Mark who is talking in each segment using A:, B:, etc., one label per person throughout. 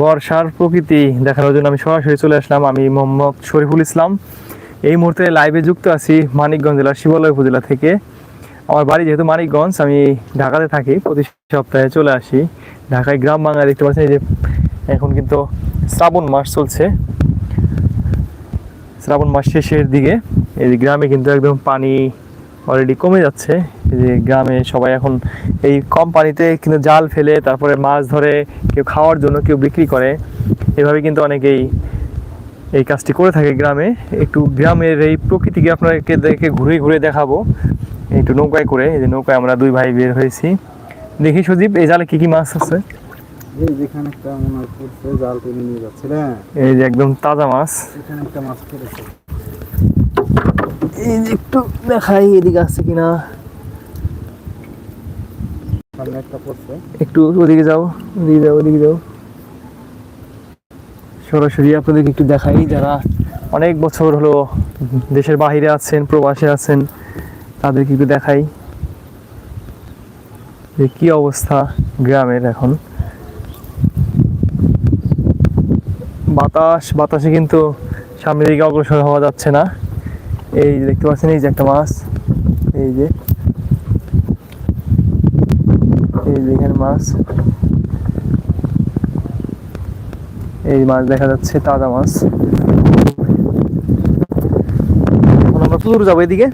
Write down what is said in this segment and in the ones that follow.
A: বর্ষার প্রকৃতি দেখানোর জন্য আমি সরাসরি চলে আসলাম। আমি মোহাম্মদ শরীফুল ইসলাম। এই মুহূর্তে লাইভে যুক্ত আছি মানিকগঞ্জ জেলার শিবালয় উপজেলা থেকে। আমার বাড়ি যেহেতু মানিকগঞ্জ, আমি ঢাকাতে থাকি। প্রতি সপ্তাহে চলে আসি। ঢাকায় গ্রাম বাংলা দেখতে পাচ্ছেন এই যে এখন কিন্তু শ্রাবণ মাস চলছে। শ্রাবণ মাস শেষের দিকে এই গ্রামে কিন্তু একদম পানি অলরেডি কমে যাচ্ছে। এই যে গ্রামে সবাই এখন এই কম পানিতে কিন্তু জাল ফেলে তারপরে মাছ ধরে কেউ খাওয়ার জন্য কেউ বিক্রি করে। এভাবে কিন্তু অনেকেই এই কাজটি করে থাকে গ্রামে। একটু গ্রামের এই প্রকৃতিকে আপনাকে দেখে ঘুরে ঘুরে দেখাবো। একটু নৌকায় করে এই যে নৌকায় আমরা দুই ভাই বের হয়েছি। দেখি সজীব এই জালে কি কি মাছ আছে?
B: এই যেখানে একটা মনে জাল টেনে নিয়ে যাচ্ছে
A: এই যে একদম তাজা মাছ।
B: এখানে একটা মাছ পড়েছে।
A: এই যে একটু দেখাই এদিকে আছে কিনা।
B: সামনে একটা
A: ওদিকে যাও ওদিকে যাও ওদিকে যাও। সরাসরি আপনাদেরকে একটু দেখাই যারা অনেক বছর হলো দেশের বাইরে আছেন প্রবাসে আছেন তাদেরকে একটু দেখাই যে কি অবস্থা গ্রামের এখন। বাতাস বাতাসে কিন্তু সামনের দিকে অগ্রসর হওয়া যাচ্ছে না। এই যে দেখতে পাচ্ছেন, এই যে একটা মাছ, এই যে এই যে এখানে মাছ, এই মাছ দেখা যাচ্ছে, তাজা মাছ। আমরা কত দূর যাব এদিকে?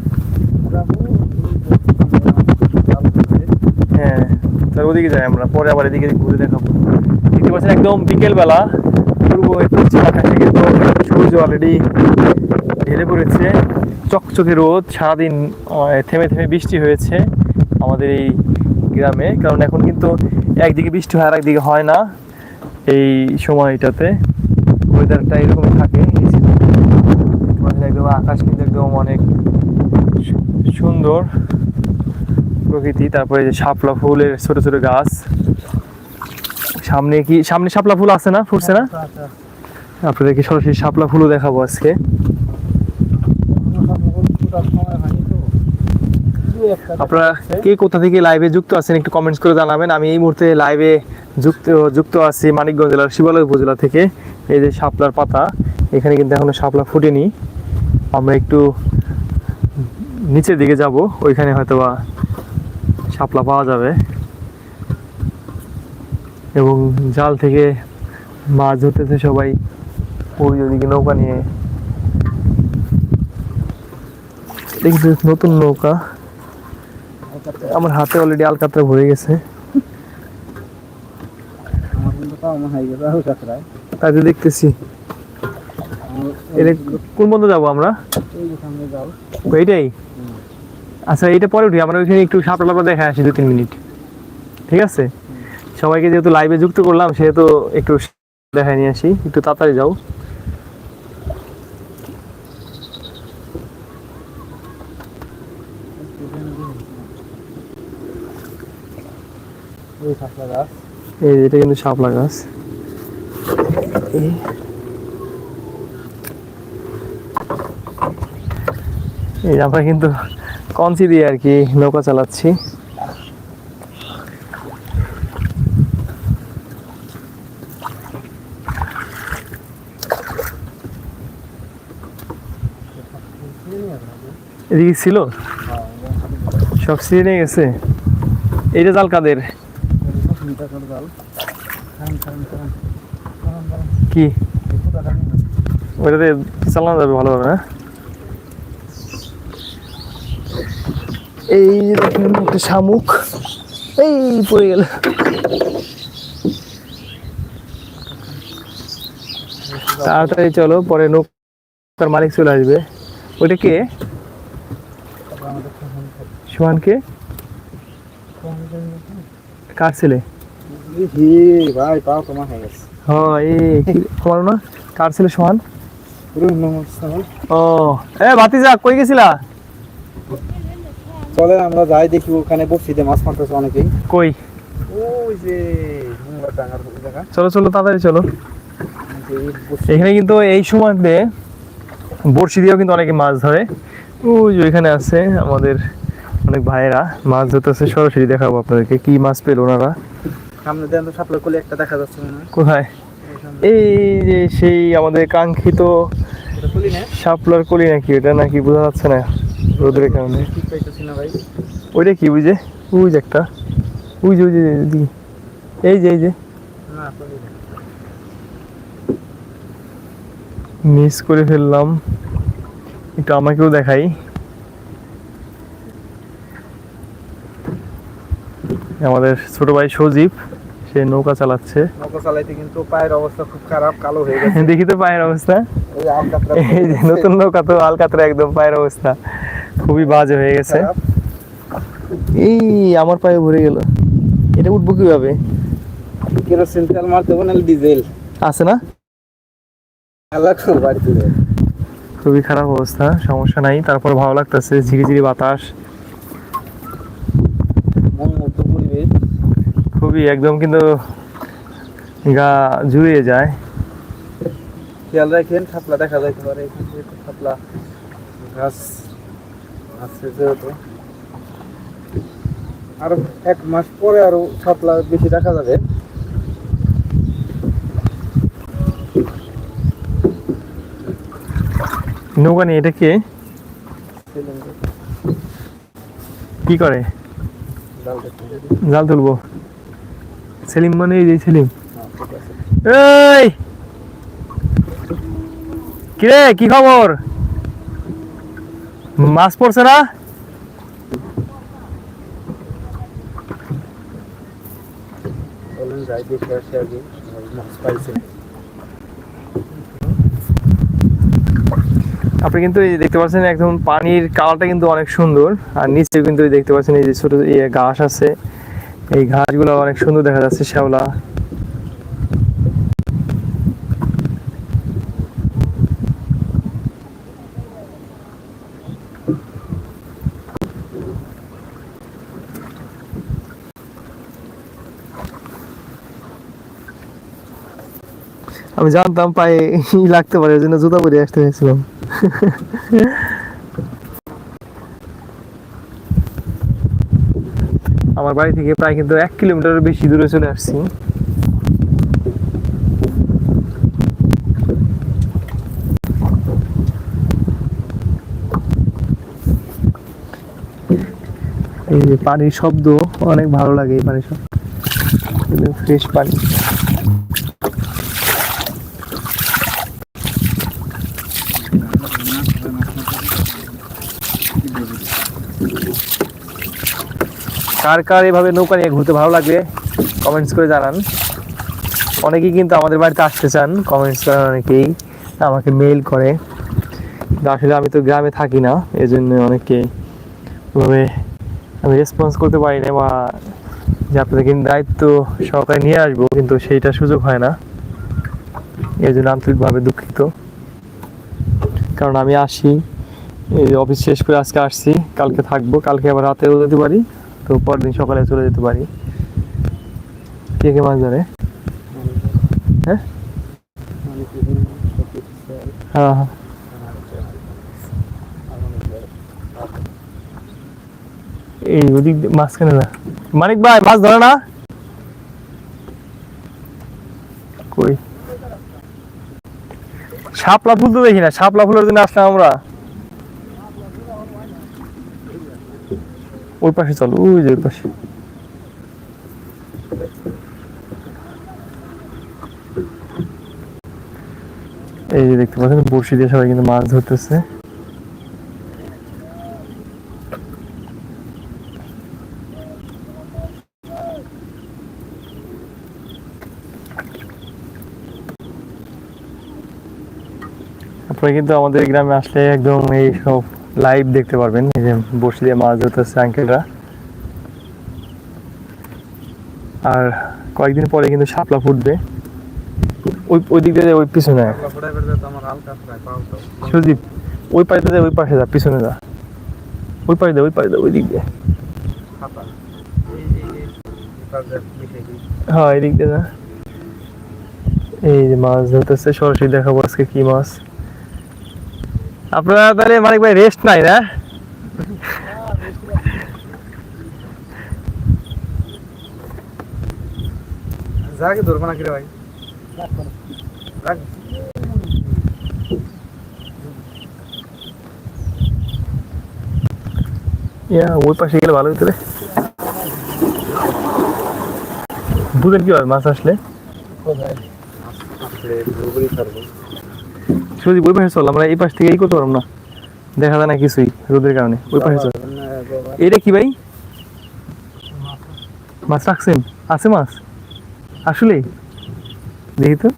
A: হ্যাঁ ওদিকে যাই আমরা, পরে আবার এদিকে ঘুরে দেখাবো। দেখতে পাচ্ছেন, একদম বিকেল বেলা পূর্ব সূর্য অলরেডি ঢেলে পড়েছে। চকচকে রোদ সারাদিন থেমে থেমে বৃষ্টি হয়েছে আমাদের এই গ্রামে। কারণ এখন কিন্তু একদিকে বৃষ্টি হয় আর একদিকে হয় না এই সময়টাতে। ওয়েদারটা এরকমই থাকে। একদম আকাশ কিন্তু একদম অনেক সুন্দর প্রকৃতি। তারপরে যে শাপলা ফুলের ছোট ছোট গাছ। সামনে কি সামনে শাপলা ফুল আছে না? ফুটছে না? আপনাদেরকে সরাসরি শাপলা ফুলও দেখাবো আজকে। আপনারা কে কোথা থেকে লাইভে যুক্ত আছেন একটু কমেন্টস করে জানাবেন। আমি এই মুহূর্তে লাইভে যুক্ত যুক্ত আছি মানিকগঞ্জ জেলার শিবালয় উপজেলা থেকে। এই যে শাপলার পাতা, এখানে কিন্তু এখনও শাপলা ফুটেনি। আমরা একটু নিচের দিকে যাব, ওইখানে হয়তো বা শাপলা পাওয়া যাবে। এবং জাল থেকে মাছ ধরতেছে সবাই। ওই ওদিকে নৌকা নিয়ে। দেখছি নতুন নৌকা। আমার হাতে অলরেডি আলকাতরা ভরে গেছে।
B: আমার কিন্তু তাও মনে হয় গেছে হালকা প্রায়
A: তাই তো দেখতেছি। কোন বন্ধ যাব আমরা? এইটাই? আচ্ছা এইটা পরে উঠি আমরা ওইখানে একটু সাপলা লাপলা দেখা আসি দু তিন মিনিট। ঠিক আছে? সবাইকে যেহেতু লাইভে যুক্ত করলাম সেহেতু একটু দেখায় নিয়ে আসি একটু তাড়াতাড়ি যাও।
B: এই
A: এটা কিন্তু শাপলা গাছ। এই। আমরা কিন্তু কঞ্চি দিয়ে আর কি নৌকা চালাচ্ছি। এদিকে ছিল? সব ছিঁড়ে নিয়ে গেছে। এইটা জাল কাদের? কি? ওইটাতে চালানো যাবে এই শামুক। এই পড়ে গেল। তাড়াতাড়ি চলো, পরে নৌকার মালিক চলে আসবে। ওইটা কে?
B: খান
A: কার ছেলে?
B: ভাই পাও তোমার হয়ে গেছে।
A: হ্যাঁ এই কি আমার না? কার ছেলে সোহান ও এ ভাতিজা কই গেছিলা?
B: চলে আমরা যাই দেখি ওখানে বসিতে মাছ মারতেছে অনেকেই।
A: কই?
B: ওই যে
A: চলো চলো তাড়াতাড়ি চলো। এখানে কিন্তু এই সময়তে বড়শি দিয়েও কিন্তু অনেকে মাছ ধরে। ওই যে ওইখানে আছে আমাদের অনেক ভাইয়েরা। মাছ ধরতেছে সরাসরি দেখাবো আপনাদেরকে কি মাছ পেল ওনারা।
B: সামনে দেন তো সাপলা কোলে একটা দেখা যাচ্ছে মনে
A: কোথায়?
B: এই
A: যে সেই আমাদের কাঙ্ক্ষিত কলি নাকি? এটা নাকি বোঝা যাচ্ছে না রোদের কারণে। ওইটা কি বুঝে একটা। এই যে এই যে। মিস করে ফেললাম। একটু আমাকেও দেখাই। আমাদের ছোট ভাই সজীব। সে নৌকা চালাচ্ছে।
B: নৌকা চালাইতে কিন্তু পায়ের অবস্থা খুব খারাপ কালো হয়ে গেছে।
A: দেখি তো পায়ের অবস্থা।
B: এই যে
A: নতুন নৌকা তো আলকাতরা একদম পায়ের অবস্থা। খুবই বাজে হয়ে গেছে। এই আমার পায়ে ভরে গেল। এটা উঠবো কীভাবে?
B: কেরোসিন তেল মারতে হবে নাহলে ডিজেল।
A: আছে না? খুবই খারাপ অবস্থা সমস্যা নাই। তারপর ভালো লাগতেছে ঝিরিঝিরি বাতাস। খুবই একদম কিন্তু গা জুড়িয়ে যায়।
B: খেয়াল রাখেন থাপলা দেখা যাইতে পারে থাপলা গাছ আছে যেহেতু। আরও এক মাস পরে আরও থাপলা বেশি দেখা যাবে।
A: নৌকা নিয়ে এটা কে? কি করে।
B: জাল
A: তুলবো। সেলিম মানে এই সেলিম। এই! কিরে, কি খবর? মাছ পড়ছে না? আপনি কিন্তু এই দেখতে পাচ্ছেন, একদম পানির কালারটা কিন্তু অনেক সুন্দর। আর নিচে কিন্তু দেখতে পাচ্ছেন, এই যে ছোট ইয়ে ঘাস আছে। এই ঘাস ঘাসগুলো অনেক সুন্দর দেখা যাচ্ছে, শ্যাওলা। আমি জানতাম পায়ে লাগতে পারে ওই জন্য জুতা পরে আসতে হয়েছিলাম আমার বাড়ি থেকে প্রায় কিন্তু এক কিলোমিটার বেশি দূরে চলে আসছি। এই যে পানির শব্দ, অনেক ভালো লাগে এই পানির শব্দ। ফ্রেশ পানি। কার কার এভাবে নৌকা নিয়ে ঘুরতে ভালো লাগবে কমেন্টস করে জানান। অনেকেই কিন্তু আমাদের বাড়িতে আসতে চান কমেন্টস করেন অনেকেই, আমাকে মেইল করে। আসলে আমি তো গ্রামে থাকি না এই জন্য অনেকে ওভাবে আমি রেসপন্স করতে পারি না বা যে আপনাদের কিন্তু দায়িত্ব সহকারে নিয়ে আসব, কিন্তু সেইটা সুযোগ হয় না। এই জন্য আন্তরিকভাবে দুঃখিত। কারণ আমি আসি অফিস শেষ করে আজকে আসছি, কালকে থাকব, কালকে আবার রাতেও যেতে পারি। তো পরের দিন সকালে চলে যেতে পারি। কে কে মাছ ধরে? হ্যাঁ? হ্যাঁ হ্যাঁ। এই ওদিক মাঝখানে না। মানিক ভাই, মাছ ধরে না? কই? শাপলা ফুল তো দেখি না, শাপলা ফুলের জন্য আসলাম আমরা। ওই পাশে চলো, ওই যে ওই পাশে। এই যে দেখতে পাচ্ছেন, বড়শি দিয়ে সবাই কিন্তু মাছ ধরতেছে। আপনারা কিন্তু আমাদের গ্রামে আসলে একদম এই সব লাইভ দেখতে পারবেন। এই যে বসে দিয়ে মাছ ধরতেছে আঙ্কেলরা আর কয়েকদিন পরে কিন্তু শাপলা ফুটবে। ওই ওই দিক দিয়ে ওই পিছনে। সুদীপ ওই পাশে যা ওই পাশে যা, পিছনে যা। ওই পাশে দে, ওই পাশে দে, ওই দিক দিয়ে। হ্যাঁ এই দিক দিয়ে যা। এই যে মাছ ধরতেছে, সরাসরি দেখাবো আজকে কি মাছ। আপনারা তাহলে মানিক ভাই রেস্ট নাই না?
B: যাকে ধরবো না কিরে ভাই।
A: ইয়া ওই পাশে গেলে ভালো হতো রে। বুঝেন কি হয় মাছ আসলে?
B: আসলে পুরোপুরি
A: ওই পাশে চল, আমরা এই পাশ থেকে এই করতে পারব না। দেখা যায় না কিছুই রোদের কারণে, ওই পাশে চল। এটা কি ভাই? মাছ রাখছেন? আছে মাছ? আসলে? দেখি তো।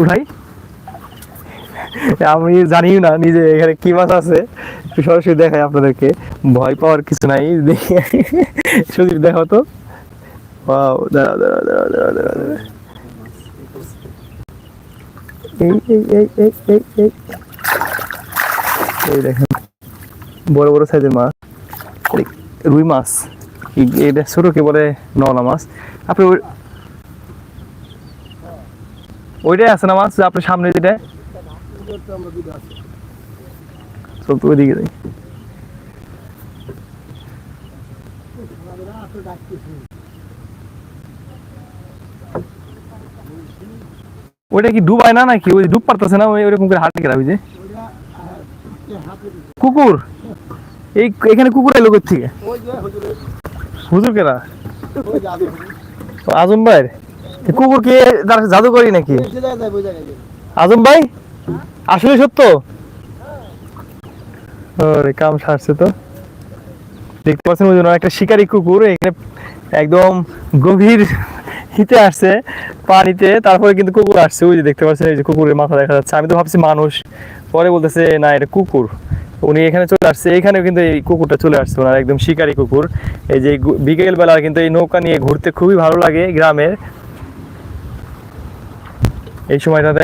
A: উঠাই। আমি জানিও না নিজে এখানে কি মাছ আছে। সরাসরি দেখাই আপনাদেরকে। ভয় পাওয়ার কিছু নাই। দেখি। সুদীপ দেখো তো। দাঁড়াও দাঁড়াও দাঁড়াও দাঁড়াও দাঁড়াও। এই এই দেখেন, বড় বড় সাইজের মাছ রুই মাছ এটা ছোটকে বলে, নলা মাছ। আপনি ওই ওইটাই আছে না মাছ আপনার সামনে যেটা? ওইদিকে ওইটা কি ডুবায় না নাকি? ওই ডুব পারতেছে না ওই ওরকম করে হাঁটে গেলাম যে। কুকুর? এই এখানে কুকুর এলো থেকে হুজুর ও, আজম ভাই কুকুর কে তার জাদু করি নাকি? আজম ভাই আসলে সত্য? ওরে কাম সারছে তো। দেখতে পাচ্ছেন ওই জন্য একটা শিকারী কুকুর এখানে একদম গভীর হিতে আসছে, পানিতে, তারপরে কিন্তু কুকুর আসছে। ওই যে দেখতে পাচ্ছেন, এই যে কুকুরের মাথা দেখা যাচ্ছে। আমি তো ভাবছি মানুষ। পরে বলতেছে, না, এটা কুকুর। উনি এখানে চলে আসছে। এখানেও কিন্তু এই কুকুরটা চলে আসছে ওনার, একদম শিকারি কুকুর। এই যে বিকেল বেলা কিন্তু এই নৌকা নিয়ে ঘুরতে খুবই ভালো লাগে গ্রামের। এই সময়টাতে